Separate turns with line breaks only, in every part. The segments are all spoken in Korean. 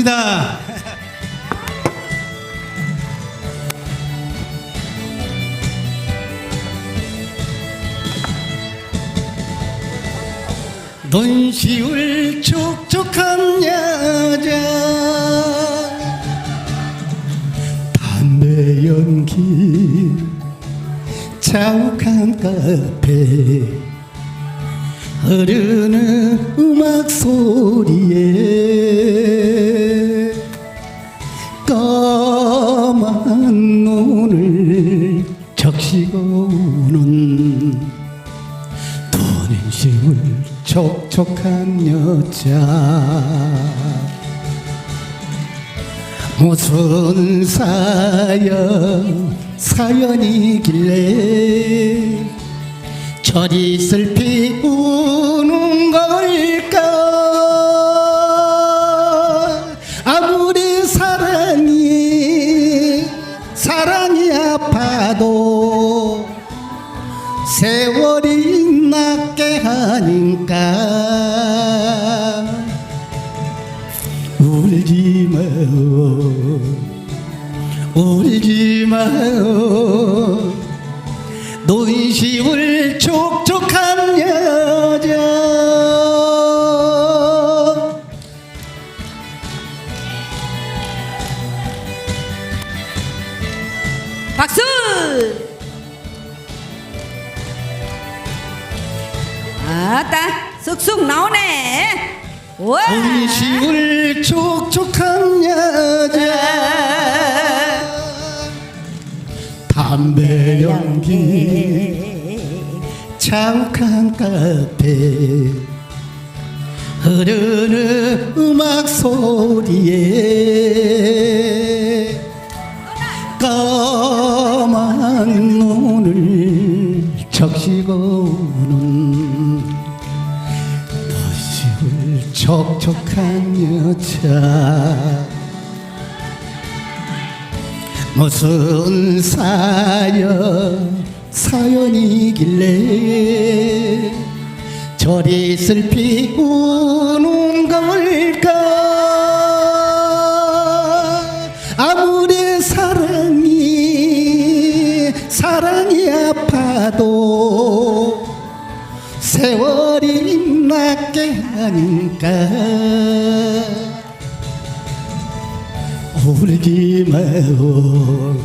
감사합니다. 눈시울 촉촉한 여자 담배 연기 자욱한 카페 흐르는 음악 소리에 적시고는 돈인심을 촉촉한 여자. 무슨 사연 사연이길래 저리 슬 세월이 낫게 하니까 울지 마요. 울지 마요. 논시울 촉촉한 여자.
박수! 아따 쑥쑥 나오네. 와!
논시울 촉촉한 여자 담배 연기 자욱한 카페 흐르는 음악 소리에 까만 눈을 적시고 촉촉한 여자. 무슨 사연 사연이길래 저리 슬피 우는 걸까? 아무리 사랑이 사랑이 아파도 세월이 낫게 하니까 울지 마요.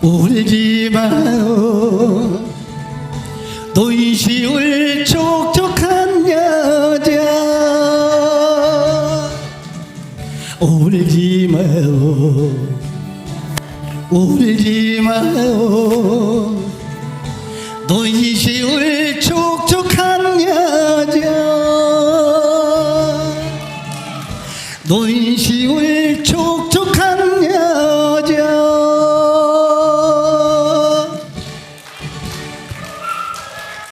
울지 마요. 논시울 촉촉한 여자. 울지 마요. 울지 마요. 논시울 여자 논시울 촉